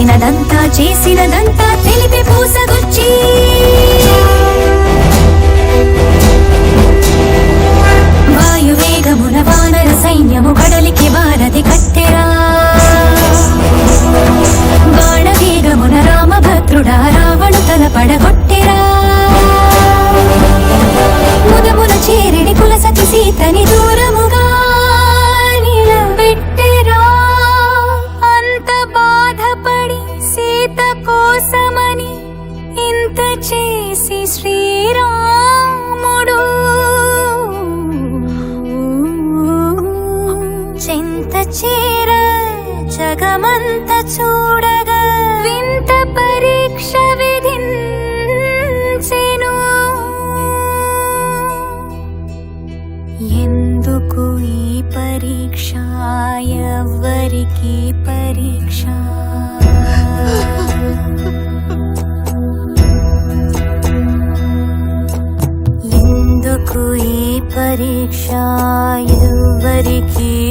చేసినదంతా చేసినదంతా వింత చీర జగమంత చూడగా వింత పరీక్ష విధించెను. ఎందుకు ఈ పరీక్ష? ఎవరికి పరీక్ష? ఎందుకు ఈ పరీక్ష?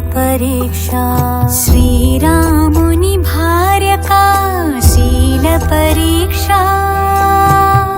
परीक्षा। श्रीरामुनि भार्यकाशील शीलपरीक्षा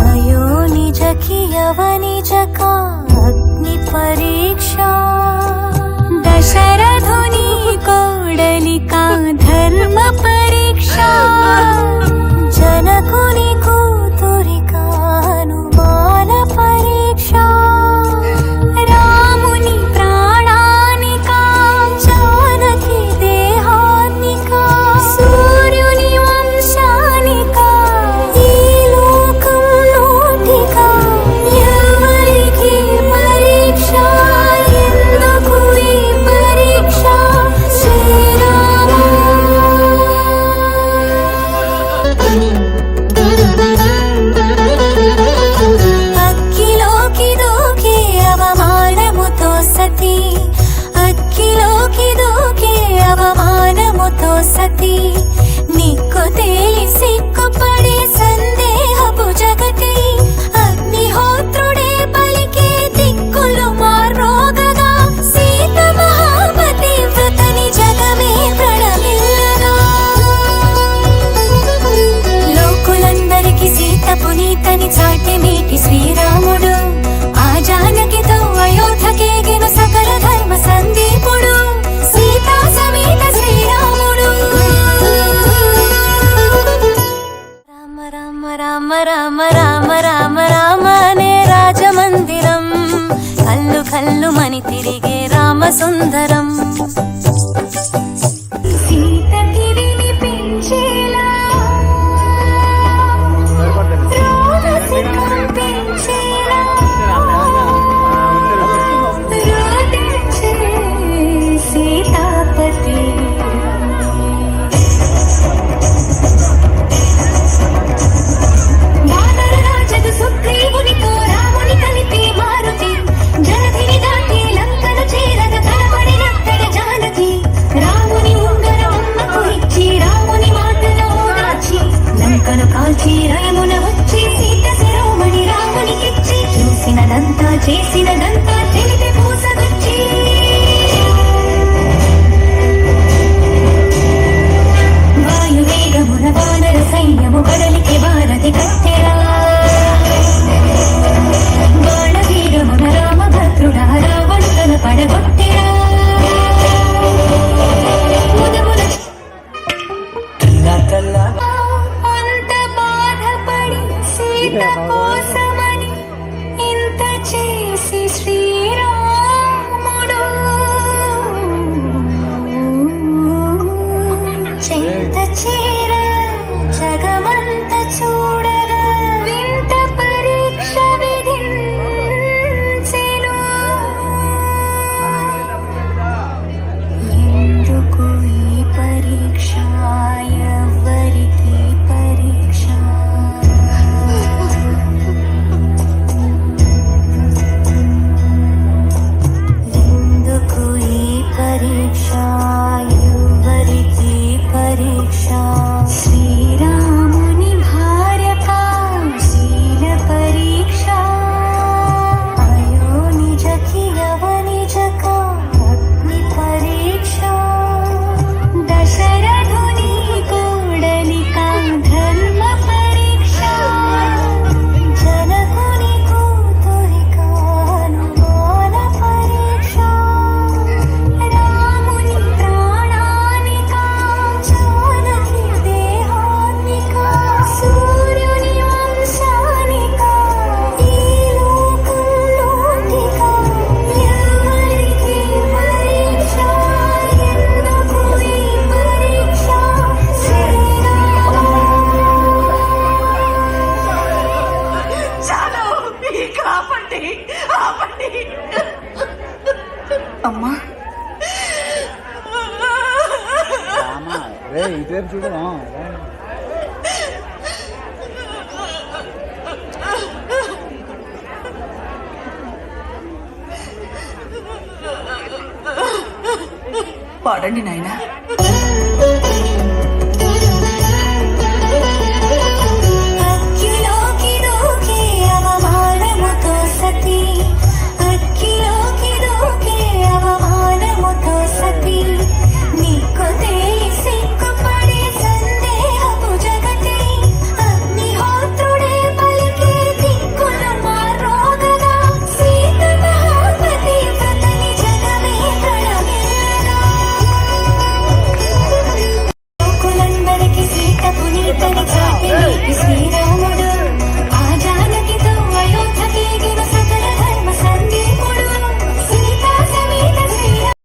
अयो निज कियवनिजकाग्नि अग्निपरीक्षा दशरधुनि कोडलिका धर्मपरीक्षा పాడండి నాయనా